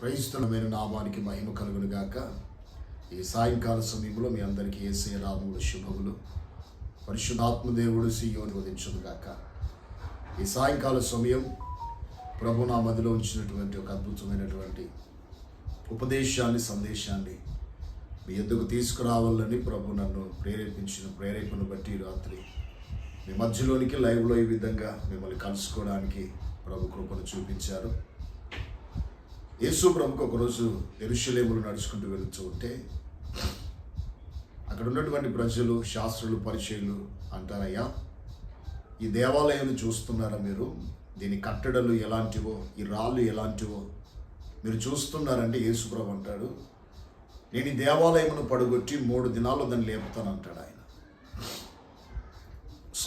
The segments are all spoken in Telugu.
క్రైస్తవమైన నామానికి మహిమ కలుగును గాక ఈ సాయంకాల సమయంలో మీ అందరికీ ఏసే రాముడు శుభములు. పరిశుద్ధాత్మదేవుడు సీయోని వదించును గాక ఈ సాయంకాల సమయం ప్రభు నా మదిలో ఉంచినటువంటి ఒక అద్భుతమైనటువంటి ఉపదేశాన్ని సందేశాన్ని మీ ఎందుకు తీసుకురావాలని ప్రభు నన్ను ప్రేరేపించిన ప్రేరేపణ బట్టి రాత్రి మీ మధ్యలోనికి లైవ్లో ఈ విధంగా మిమ్మల్ని కలుసుకోవడానికి ప్రభు కృపను చూపించారు. యేసు ప్రముఖ ఒకరోజు ఎరుషులేములు నడుచుకుంటూ వెళుతూ ఉంటే అక్కడ ఉన్నటువంటి ప్రజలు శాస్త్రులు పరిచయులు అంటారయ్యా ఈ దేవాలయాన్ని చూస్తున్నారా మీరు? దీని కట్టడలు ఎలాంటివో ఈ రాళ్ళు ఎలాంటివో మీరు చూస్తున్నారంటే యేసుప్రభు అంటాడు నేను ఈ దేవాలయమును పడగొట్టి మూడు దినాల్లో దాన్ని లేపుతాను అంటాడు ఆయన.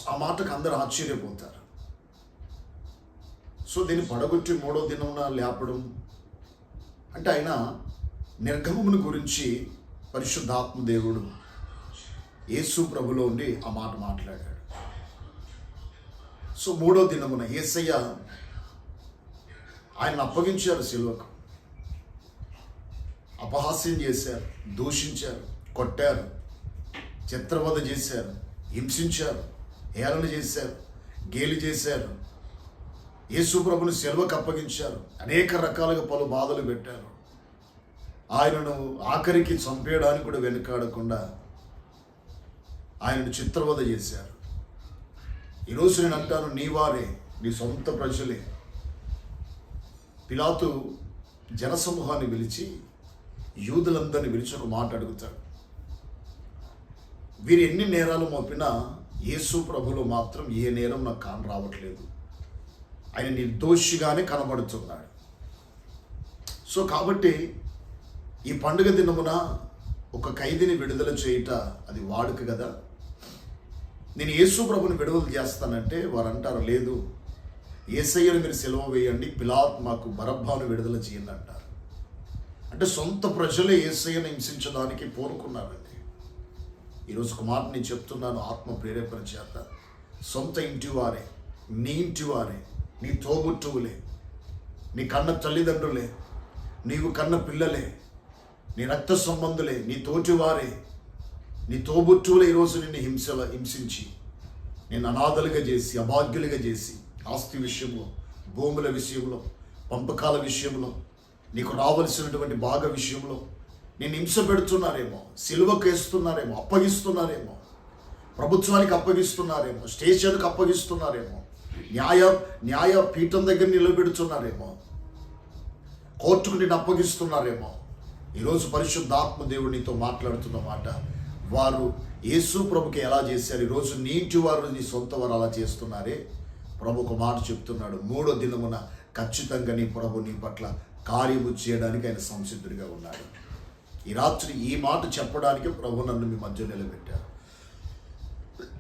ఆ మాటకు అందరు ఆశ్చర్యపోతారు. సో దీన్ని పడగొట్టి మూడో దినమున లేపడం అంటే ఆయన నిర్గమమును గురించి పరిశుద్ధాత్మ దేవుడు యేసు ప్రభులో ఉండి ఆ మాట మాట్లాడాడు. సో మూడో దినమున ఏసయ్య ఆయన అప్పగించారు సిల్వకు. అపహాస్యం చేశారు దూషించారు కొట్టారు చిత్రవద చేశారు హింసించారు హేళన చేశారు గేలి చేశారు యేసు ప్రభుని సెలవుకు అప్పగించారు. అనేక రకాలుగా పలు బాధలు పెట్టారు. ఆయనను ఆఖరికి చంపేయడానికి కూడా వెనుకాడకుండా ఆయనను చిత్రవద చేశారు. ఈరోజు నేను అంటాను నీ వారే నీ సొంత ప్రజలే. పిలాతు జనసమూహాన్ని పిలిచి యూదులందరిని పిలిచి ఒక మాట అడుగుతాడు. వీరు ఎన్ని నేరాలు మోపినా యేసు ప్రభులు మాత్రం ఏ నేరం నాకు కాని రావట్లేదు ఆయన నిర్దోషిగానే కనబడుతున్నాడు సో కాబట్టి ఈ పండుగ దినమున ఒక ఖైదీని విడుదల చేయుట అది వాడుక కదా నేను యేసు ప్రభుని విడుదల చేస్తానంటే వారు అంటారు లేదు ఏసయ్యను మీరు సెలవు వేయండి పిలాత్ మాకు బరబ్బాను విడుదల చేయండి అంటారు. అంటే సొంత ప్రజలే ఏసయ్యను హింసించడానికి పూనుకున్నారండి ఈరోజు కుమార్ నేను చెప్తున్నాను ఆత్మ ప్రేరేపణ చేత. సొంత ఇంటి వారే నీ ఇంటి వారే నీ తోబుట్టువులే నీ కన్న తల్లిదండ్రులే నీవు కన్న పిల్లలే నీ రక్త సంబంధులే నీ తోటివారే. నీ తోబుట్టువులే ఈరోజు నిన్ను హింసల హింసించి నేను అనాథలుగా చేసి అభాగ్యులుగా చేసి ఆస్తి విషయంలో భూముల విషయంలో పంపకాల విషయంలో నీకు రావలసినటువంటి భాగ విషయంలో నేను హింస పెడుతున్నారేమో సిలువకు వేస్తున్నారేమో అప్పగిస్తున్నారేమో ప్రభుత్వానికి అప్పగిస్తున్నారేమో స్టేషన్కి అప్పగిస్తున్నారేమో న్యాయ న్యాయ పీఠం దగ్గర నిలబెడుతున్నారేమో. కోర్టుకు నేను అప్పగిస్తున్నారేమో. ఈరోజు పరిశుద్ధాత్మ దేవుడు నీతో మాట్లాడుతున్న మాట వారు యేసు ప్రభుకి ఎలా చేశారు? ఈరోజు నీ ఇంటి వారు నీ సొంత వారు అలా చేస్తున్నారే? ప్రభు ఒక మాట చెప్తున్నాడు. మూడో దినమున ఖచ్చితంగా నీ ప్రభు నీ పట్ల కార్యము చేయడానికి ఆయన సంసిద్ధుడిగా ఉన్నాడు. ఈ రాత్రి ఈ మాట చెప్పడానికి ప్రభు నన్ను మీ మధ్య నిలబెట్టారు.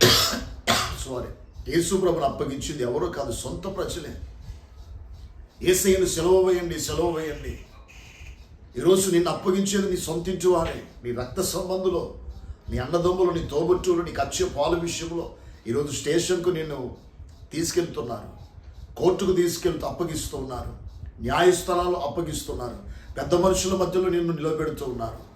సారీ యేసుప్రభుని అప్పగించింది ఎవరో కాదు సొంత ప్రజలే. ఏసయ్యను సెలవు వేయండి సెలవు వేయండి. ఈరోజు నిన్ను అప్పగించేది నీ సొంతింటి వారే నీ రక్త సంబంధులు నీ అన్నదమ్ములు నీ తోబుట్టులు నీకు వచ్చే పాలు విషయంలో ఈరోజు స్టేషన్కు నిన్ను తీసుకెళ్తున్నారు. కోర్టుకు తీసుకెళ్తూ అప్పగిస్తున్నారు న్యాయస్థానాలు అప్పగిస్తున్నారు. పెద్ద మనుషుల మధ్యలో నిన్ను నిలబెడుతూ ఉన్నారు.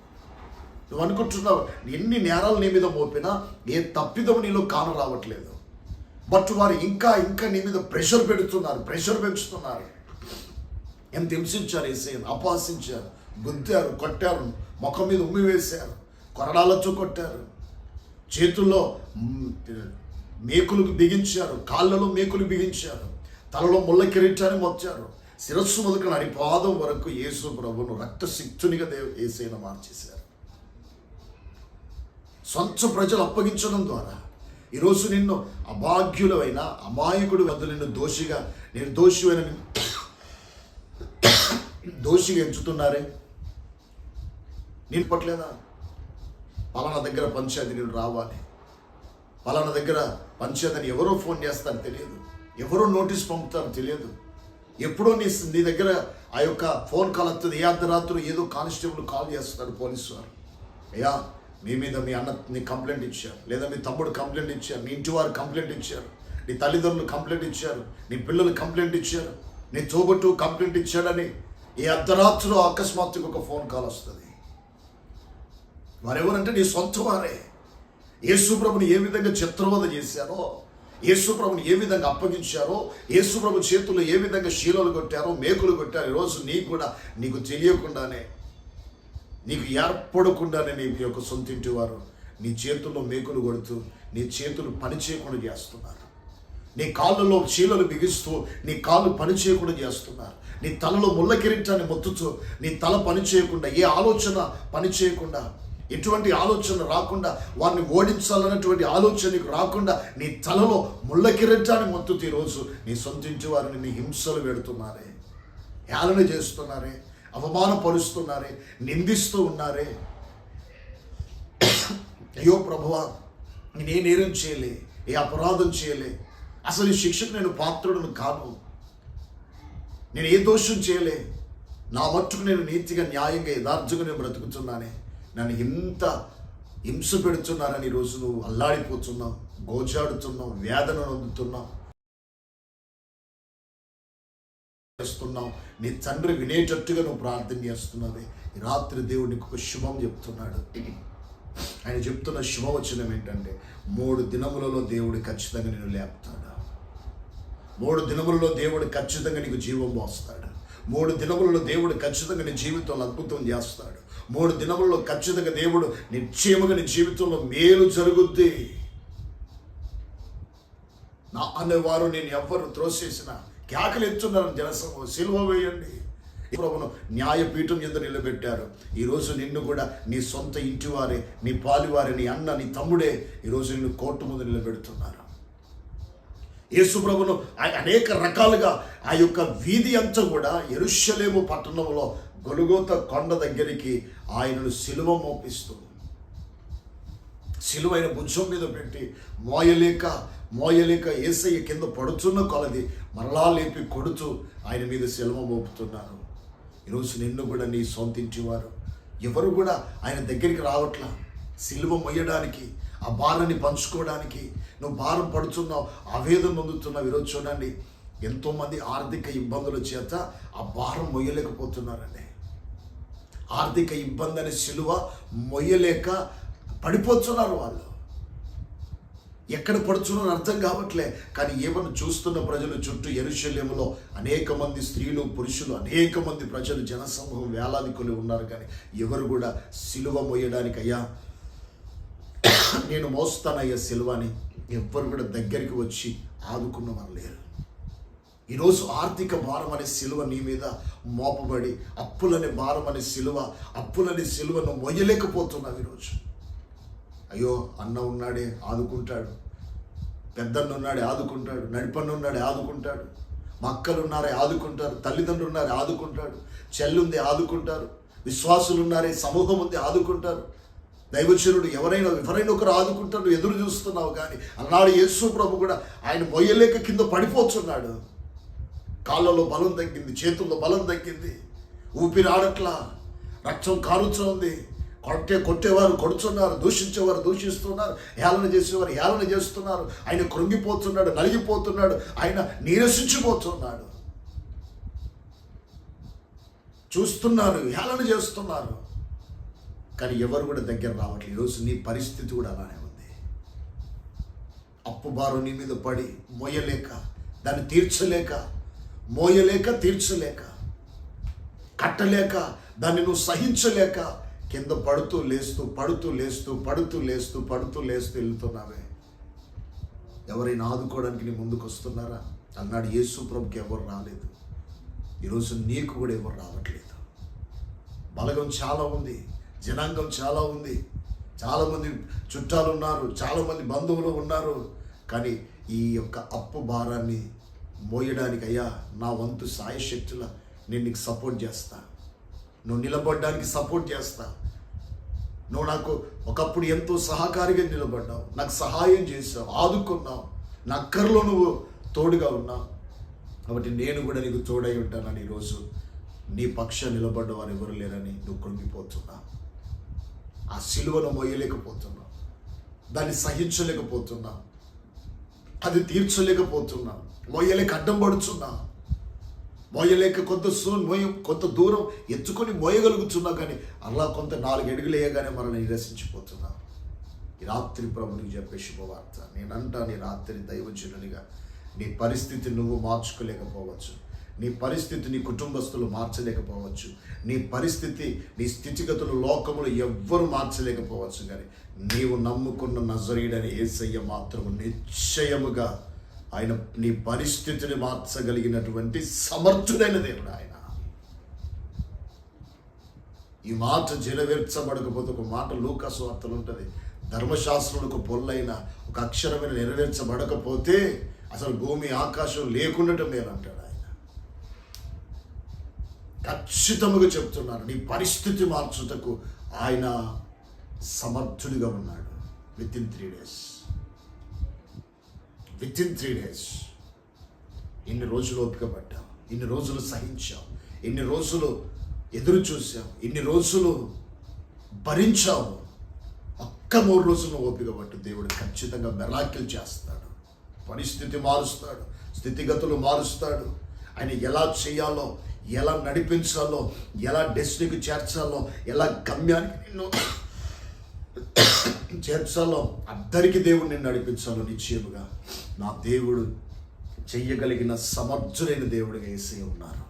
నువ్వు అనుకుంటున్నావు ఎన్ని నేరాలు నీ మీద మోపినా ఏ తప్పిదము నీలో కానరావట్లేదు. బట్ వారు ఇంకా ఇంకా నీ మీద ప్రెషర్ పెడుతున్నారు ప్రెషర్ పెంచుతున్నారు. ఎంత హింసించారు ఏసయ్యను? అపహసించారు గుద్దారు కొట్టారు ముఖం మీద ఉమ్మి వేశారు కొరడాలతో కొట్టారు. చేతుల్లో మేకులు బిగించారు కాళ్ళలో మేకులు బిగించారు తలలో ముళ్ళ కిరీటాన్ని మొచ్చారు శిరస్సు మొదలుకొని అడి పాదం వరకు యేసు ప్రభును రక్తసిక్తునిగా దేవ ఏసైన మార్చేశారు. సొంత ప్రజలు అప్పగించడం ద్వారా ఈరోజు నిన్ను అభాగ్యులవైన అమాయకుడు వద్ద నిన్ను దోషిగా నేను దోషివైన దోషిగా ఎంచుతున్నారే? నేను పట్లేదా పలానా దగ్గర పంచాయతీ నేను రావాలి. పలానా దగ్గర పంచాయతీని ఎవరో ఫోన్ చేస్తారో తెలియదు. ఎవరో నోటీస్ పంపుతారో తెలియదు. ఎప్పుడో నీ నీ దగ్గర ఆ యొక్క ఫోన్ కాల్ వస్తుంది ఏ అర్ధరాత్రి ఏదో కానిస్టేబుల్ కాల్ చేస్తున్నారు పోలీసు వారు. అయ్యా మీ మీద మీ అన్న నీ కంప్లైంట్ ఇచ్చారు. లేదా మీ తమ్ముడు కంప్లైంట్ ఇచ్చారు. నీ ఇంటి వారు కంప్లైంట్ ఇచ్చారు. నీ తల్లిదండ్రులు కంప్లైంట్ ఇచ్చారు. నీ పిల్లలు కంప్లైంట్ ఇచ్చారు. నీ తోబట్టు కంప్లైంట్ ఇచ్చాడని ఈ అర్ధరాత్రిలో అకస్మాత్తుగా ఒక ఫోన్ కాల్ వస్తుంది. వారెవరంటే నీ సొంత వారే. యేసుప్రభుని ఏ విధంగా చిత్రవద చేశారో యేసుప్రభుని ఏ విధంగా అప్పగించారో యేసుప్రభు చేతుల్లో ఏ విధంగా శీలలు కొట్టారో మేకులు కొట్టారో ఈరోజు నీకు కూడా నీకు తెలియకుండానే నీకు ఏర్పడకుండానే నీ యొక్క సొంతింటి వారు నీ చేతుల్లో మేకులు కొడుతూ నీ చేతులు పని చేయకుండా చేస్తున్నారు. నీ కాళ్ళలో చీలలు బిగిస్తూ నీ కాళ్ళు పని చేయకుండా చేస్తున్నారు. నీ తలలో ముళ్ళ కిరీటాన్ని మొత్తుతూ నీ తల పని చేయకుండా ఏ ఆలోచన పని చేయకుండా ఎటువంటి ఆలోచన రాకుండా వారిని ఓడించాలన్నటువంటి ఆలోచన నీకు రాకుండా నీ తలలో ముళ్ళ కిరీటాన్ని మొత్తుతూ ఈరోజు నీ సొంత వారిని నీ హింసలు పెడుతున్నారే హేళన చేస్తున్నారే. అవమానపరుస్తున్నారే నిందిస్తూ ఉన్నారే. అయ్యో ప్రభువా నేనే నేరం చేయలే ఏ అపరాధం చేయలే. అసలు ఈ శిక్షకు నేను పాత్రుడను కాను. నేను ఏ దోషం చేయలే. నా మట్టుకు నేను నీతిగా న్యాయంగా యథార్థంగా నేను బ్రతుకుతున్నానే. నన్ను ఇంత హింస పెడుతున్నారని ఈరోజు నువ్వు అల్లాడిపోతున్నావు గోచాడుతున్నావు వేదన నొందుతున్నావు చేస్తున్నావు. నీ తండ్రి వినేటట్టుగా నువ్వు ప్రార్థన చేస్తున్నావు ఈ రాత్రి దేవుడు నీకు ఒక శుభం చెప్తున్నాడు. ఆయన చెప్తున్న శుభవచనం ఏంటంటే మూడు దినములలో దేవుడు ఖచ్చితంగా నేను లేపుతాడు. మూడు దినములలో దేవుడు ఖచ్చితంగా నీకు జీవం పోస్తాడు. మూడు దినములలో దేవుడు ఖచ్చితంగా నీ జీవితంలో అద్భుతం చేస్తాడు. మూడు దినములలో ఖచ్చితంగా దేవుడు నిశ్చయముగా నీ జీవితంలో మేలు జరుగుద్ది. నా అనేవారు నేను ఎవ్వరు త్రోసేసినా కేకలెచ్చున్నారు ఎత్తున్నారు. జనసమూహం సిలువ వేయండి. ప్రభును న్యాయపీఠం కింద నిలబెట్టారు. ఈరోజు నిన్ను కూడా నీ సొంత ఇంటివారే నీ పాలివారే నీ అన్న నీ తమ్ముడే ఈరోజు నిన్ను కోర్టు ముందు నిలబెడుతున్నారు. యేసు ప్రభును అనేక రకాలుగా ఆ యొక్క వీధి అంతా కూడా ఎరుషలేము పట్టణంలో గొలుగోత కొండ దగ్గరికి ఆయనను సిలువ మోపిస్తుంది సిలువైన భుజం మీద పెట్టి మోయలేక మోయలేక ఏసయ్య కింద పడుతున్న కొలది మరలా లేపి కొడుతూ ఆయన మీద శిలమ మోపుతున్నారు ఈరోజు నిన్ను కూడా నీ సొంతించేవారు. ఎవరు కూడా ఆయన దగ్గరికి రావట్లా. సిలువ మొయ్యడానికి ఆ భారాన్ని పంచుకోవడానికి నువ్వు భారం పడుతున్నావు ఆవేదన పొందుతున్నావు ఈరోజు చూడండి ఎంతోమంది ఆర్థిక ఇబ్బందుల చేత ఆ భారం మొయ్యలేకపోతున్నారండి ఆర్థిక ఇబ్బంది అనే సిలువ మొయ్యలేక పడిపోతున్నారు వాళ్ళు. ఎక్కడ పడుతున్నారో అర్థం కావట్లే. కానీ ఏమన్నా చూస్తున్న ప్రజలు చుట్టూ ఎరుశల్యంలో అనేక మంది స్త్రీలు పురుషులు అనేక మంది ప్రజలు జనసమూహం వేలాది కొలి ఉన్నారు. కానీ ఎవరు కూడా సిలువ మోయడానికి అయ్యా నేను మోస్తానయ్యా సిలువని ఎవ్వరు కూడా దగ్గరికి వచ్చి ఆదుకున్న వారు లేరు. ఈరోజు ఆర్థిక భారం అనే సిలువ నీ మీద మోపబడి అప్పులనే భారం అనే సిలువ అప్పులనే సిలువను మొయ్యలేకపోతున్నావు ఈరోజు. అయ్యో అన్న ఉన్నాడే ఆదుకుంటాడు. పెద్దన్న ఉన్నాడే ఆదుకుంటాడు. నడిపన్న ఉన్నాడే ఆదుకుంటాడు. మక్కలు ఉన్నారే ఆదుకుంటారు. తల్లిదండ్రులు ఉన్నారే ఆదుకుంటాడు. చెల్లుంది ఆదుకుంటారు. విశ్వాసులు ఉన్నారే సమూహం ఉంది ఆదుకుంటారు. దైవచనుడు ఎవరైనా ఎవరైనా ఒకరు ఆదుకుంటారు ఎదురు చూస్తున్నావు కానీ అన్నాడు యేసు ప్రభు కూడా ఆయన మొయ్యలేక కింద పడిపోతున్నాడు. కాళ్ళలో బలం తగ్గింది చేతుల్లో బలం తగ్గింది. ఊపిరి ఆడట్లా రక్తం కారుతోంది కొట్టే కొట్టేవారు కొడుతున్నారు దూషించేవారు దూషిస్తున్నారు హేళన చేసేవారు హేళన చేస్తున్నారు. ఆయన కృంగిపోతున్నాడు నలిగిపోతున్నాడు ఆయన నీరసించిపోతున్నాడు. చూస్తున్నారు హేళన చేస్తున్నారు. కానీ ఎవరు కూడా దగ్గర రావట్లేదు. ఈరోజు నీ పరిస్థితి కూడా అలానే ఉంది. అప్పు భారం నీ మీద పడి మోయలేక దాన్ని తీర్చలేక మోయలేక తీర్చలేక కట్టలేక దాన్ని నువ్వు సహించలేక కింద పడుతూ లేస్తూ పడుతూ లేస్తూ పడుతూ లేస్తూ పడుతూ లేస్తూ వెళ్తున్నావే. ఎవరైనా ఆదుకోవడానికి నీ ముందుకు వస్తున్నారా? అన్నాడు యేసు ప్రభుకి ఎవరు రాలేదు. ఈరోజు నీకు కూడా ఎవరు రావట్లేదు. బలగం చాలా ఉంది జనాంగం చాలా ఉంది. చాలామంది చుట్టాలు ఉన్నారు చాలామంది బంధువులు ఉన్నారు. కానీ ఈ యొక్క అప్పు భారాన్ని మోయడానికి అయ్యా నా వంతు సాయశక్తుల నేను నీకు సపోర్ట్ చేస్తా. నువ్వు నిలబడడానికి సపోర్ట్ చేస్తా. నువ్వు నాకు ఒకప్పుడు ఎంతో సహకారిగా నిలబడ్డావు. నాకు సహాయం చేసావు. ఆదుకున్నావు. నా అక్కర్లో నువ్వు తోడుగా ఉన్నావు. కాబట్టి నేను కూడా నీకు తోడై ఉంటానని ఈరోజు నీ పక్ష నిలబడ్డ వారు ఎవరు లేరని నువ్వు కృంగిపోతున్నావు. ఆ సిలువను మోయలేకపోతున్నావు దాన్ని సహించలేకపోతున్నావు. అది తీర్చలేకపోతున్నావు. మోయలేక అడ్డం పడుచున్నా మోయలేక కొంత సూన్ మోయ కొంత దూరం ఎత్తుకొని మోయగలుగుతున్నా కానీ అలా కొంత నాలుగు అడుగులు వేయగానే మనల్ని నిరసించిపోతున్నా. ఈ రాత్రి ప్రభునికి చెప్పే శుభవార్త. నేనంటా నీ రాత్రి దైవజనునిగా నీ పరిస్థితి నువ్వు మార్చుకోలేకపోవచ్చు. నీ పరిస్థితి నీ కుటుంబస్తులు మార్చలేకపోవచ్చు. నీ పరిస్థితి నీ స్థితిగతులు లోకములు ఎవ్వరు మార్చలేకపోవచ్చు. కానీ నీవు నమ్ముకున్న నజరీడని ఏసయ్య మాత్రం నిశ్చయముగా ఆయన నీ పరిస్థితిని మార్చగలిగినటువంటి సమర్థుడైన దేవుడు ఆయన. ఈ మాట నెరవేర్చబడకపోతే ఒక మాట లూకాసు వార్తలు ఉంటుంది. ధర్మశాస్త్రులకు పొల్లైన ఒక అక్షరమైన నెరవేర్చబడకపోతే అసలు భూమి ఆకాశం లేకుండా లేదంటాడు ఆయన. ఖచ్చితముగా చెప్తున్నారు నీ పరిస్థితి మార్చుటకు ఆయన సమర్థుడిగా ఉన్నాడు. Within three days. Within three days ఇన్ని రోజులు ఓపిక పడ్డాం ఇన్ని రోజులు సహించాం ఇన్ని రోజులు ఎదురు చూసాం ఇన్ని రోజులు భరించాము ఒక్క మూడు రోజులు ఓపిక పట్టు దేవుడు ఖచ్చితంగా మెరాకిల్ చేస్తాడు పరిస్థితి మారుస్తాడు స్థితిగతులు మారుస్తాడు. ఆయన ఎలా చేయాలో ఎలా నడిపించాలో ఎలా డెస్టినీకి చేర్చాలో ఎలా గమ్యానికి నిన్ను చేర్చాలో అందరికీ దేవుడు నిన్ను నడిపించాలో నిశ్చయముగా నా దేవుడు చెయ్యగలిగిన సమర్థులైన దేవుడిగా వేసి ఉన్నారు.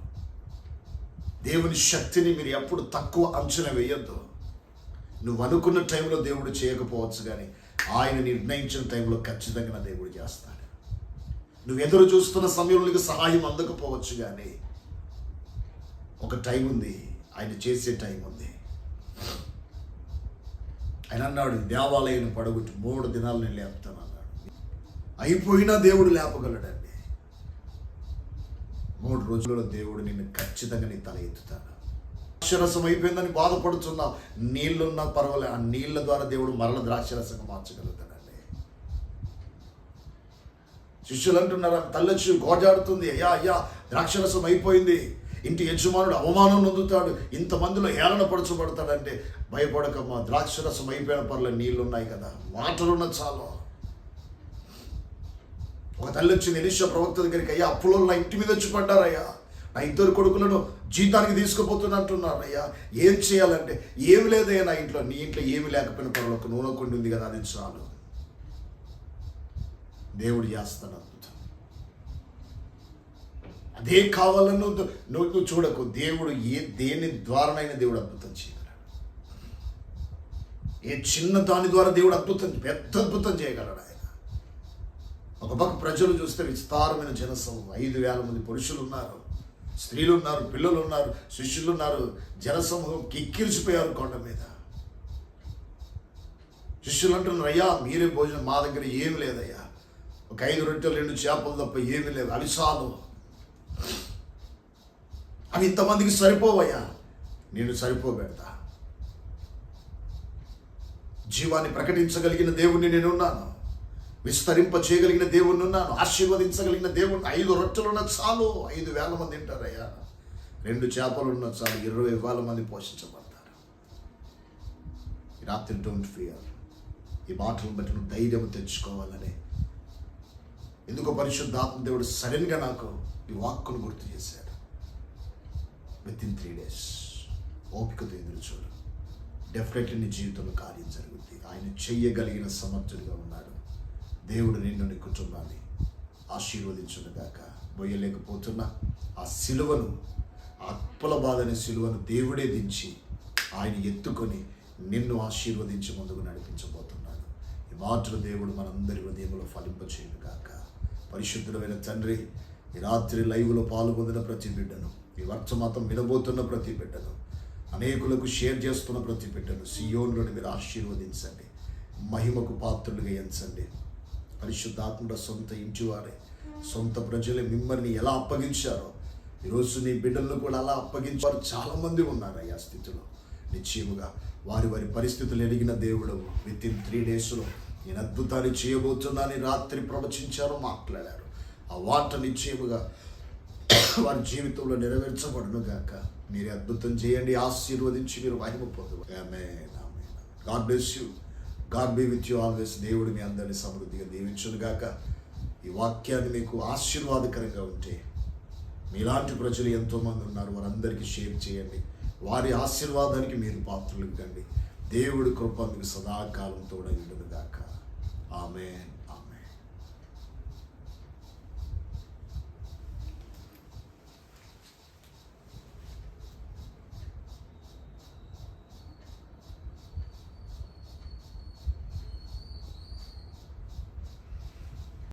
దేవుని శక్తిని మీరు ఎప్పుడు తక్కువ అంచనా వేయొద్దు. నువ్వు అనుకున్న టైంలో దేవుడు చేయకపోవచ్చు కానీ ఆయన నిర్ణయించిన టైంలో ఖచ్చితంగా నా దేవుడు చేస్తాడు. నువ్వు ఎదురు చూస్తున్న సమయంలో నీకు సహాయం అందకపోవచ్చు కానీ ఒక టైం ఉంది ఆయన చేసే టైం ఉంది. ఆయన అన్నాడు దేవాలయం పడగొట్టి మూడు దినాలు నేను లేపుతాను. అయిపోయినా దేవుడు లేపగలడండి. మూడు రోజులలో దేవుడు నిన్ను ఖచ్చితంగా నీ తల ఎత్తుతాడు. ద్రాక్షరసం అయిపోయిందని బాధపడుతున్నా నీళ్ళున్నా పర్వాలే ఆ నీళ్ళ ద్వారా దేవుడు మరల ద్రాక్షరసంగా మార్చగలుగుతాడండి. శిష్యులు అంటున్నారు తల్లొచ్చి గోజాడుతుంది అయ్యా అయ్యా ద్రాక్షరసం అయిపోయింది. ఇంటి యజమానుడు అవమానం నొందుతాడు ఇంతమందిలో హేళన పరచబడతాడంటే భయపడకమ్మా ద్రాక్షరసం అయిపోయిన పర్లే నీళ్ళు ఉన్నాయి కదా మాటలున్న చాలు. ఒక తల్లి వచ్చింది ఎలిషా ప్రవక్త దగ్గరికి అయ్యా అప్పులో నా ఇంటి మీద వచ్చి పడ్డారయ్యా. నా ఇద్దరు కొడుకులను జీతానికి తీసుకుపోతున్నట్టున్నారు అయ్యా ఏం చేయాలంటే ఏమి లేదయ్యా నా ఇంట్లో నీ ఇంట్లో ఏమి లేకపోయిన పర్వాలేదు ఒక నూనె కొండి ఉంది కదా అది చాలు. దేవుడు చేస్తాడు అద్భుతం. అదే కావాలని నువ్వు నువ్వు చూడకు దేవుడు ఏ దేని ద్వారానైనా దేవుడు అద్భుతం చేయగలడు. ఏ చిన్న దాని ద్వారా దేవుడు అద్భుతం పెద్ద అద్భుతం చేయగలడు ఆయన. ఒక పక్క ప్రజలు చూస్తే విస్తారమైన జనసమూహం. ఐదు వేల మంది పురుషులు ఉన్నారు స్త్రీలు ఉన్నారు పిల్లలు ఉన్నారు శిష్యులు ఉన్నారు జనసమూహం కిక్కిరిచిపోయారు కొండ మీద. శిష్యులు అంటున్నారు అయ్యా మీరే భోజనం మా దగ్గర ఏమి లేదయ్యా. ఒక ఐదు రొట్టెలు రెండు చేపలు తప్ప ఏమీ లేదు అవి చాలు అవి ఇంతమందికి సరిపోవయ్యా. నేను సరిపోబెడతా జీవాన్ని ప్రకటించగలిగిన దేవుణ్ణి నేను ఉన్నాను విస్తరింప చేయగలిగిన దేవుణ్ణి ఉన్నాను ఆశీర్వదించగలిగిన దేవుణ్ణి. ఐదు రొట్టెలు ఉన్న చాలు ఐదు వేల మంది తింటారయ్యా. రెండు చేపలు ఉన్న చాలు ఇరవై వేల మంది పోషించబడతారు. రాత్రి డోంట్ ఫియర్ ఈ మాటలను బట్టి నువ్వు ధైర్యం తెచ్చుకోవాలని. ఎందుకో పరిశుద్ధాత్మ దేవుడు సడన్గా నాకు ఈ వాక్కును గుర్తు చేశాడు. విత్ ఇన్ త్రీ డేస్ ఓపికతో ఎదురు చూడు. డెఫినెట్లీ నీ జీవితంలో కార్యం జరుగుద్ది. ఆయన చెయ్యగలిగిన సమర్థుడిగా ఉన్నాడు. దేవుడు నిన్ను నీ కుటుంబాన్ని ఆశీర్వదించునుగాక. మొయ్యలేకపోతున్నా ఆ సిలువను అప్పుల బాధ సిలువను దేవుడే దించి ఆయన ఎత్తుకొని నిన్ను ఆశీర్వదించి ముందుకు నడిపించబోతున్నాడు. ఈ మాటలు దేవుడు మనందరి హృదయంలో ఫలింపచేయునుగాక. పరిశుద్ధుడమైన తండ్రి ఈ రాత్రి లైవ్లో పాల్గొందిన ప్రతి బిడ్డను ఈ వర్తమాతం వినబోతున్న ప్రతి బిడ్డను అనేకులకు షేర్ చేస్తున్న ప్రతి బిడ్డను సియోన్లను మీరు ఆశీర్వదించండి. మహిమకు పాత్రులుగా ఎంచండి. పరిశుద్ధాత్ముడు సొంత ఇంటివారే. సొంత ప్రజలే మిమ్మల్ని ఎలా అప్పగించారో ఈరోజు నీ బిడ్డలను కూడా అలా అప్పగించారు. చాలామంది ఉన్నారు ఆ స్థితిలో. నిశ్చయముగా వారి వారి పరిస్థితులు ఎరిగిన దేవుడు విత్ ఇన్ త్రీ డేస్లో నేను అద్భుతాన్ని చేయబోతున్నానని రాత్రి ప్రవచించారు మాట్లాడారు. ఆ వార్త నిశ్చయముగా వారి జీవితంలో నెరవేర్చబడును గాక. మీరు అద్భుతం చేయండి ఆశీర్వదించి మీరు మహిమ పొందు God bless you God be with you always దేవుడు మీ అందరినీ సమృద్ధిగా దీవించును గాక. ఈ వాక్యాన్ని మీకు ఆశీర్వాదకరంగా ఉంటే మీలాంటి ప్రజలు ఎంతోమంది ఉన్నారు. వారందరికీ షేర్ చేయండి. వారి ఆశీర్వాదానికి మీరు పాత్రలు కండి దేవుడి కృప మీకు సదాకాలం తోడై గాక. ఆమె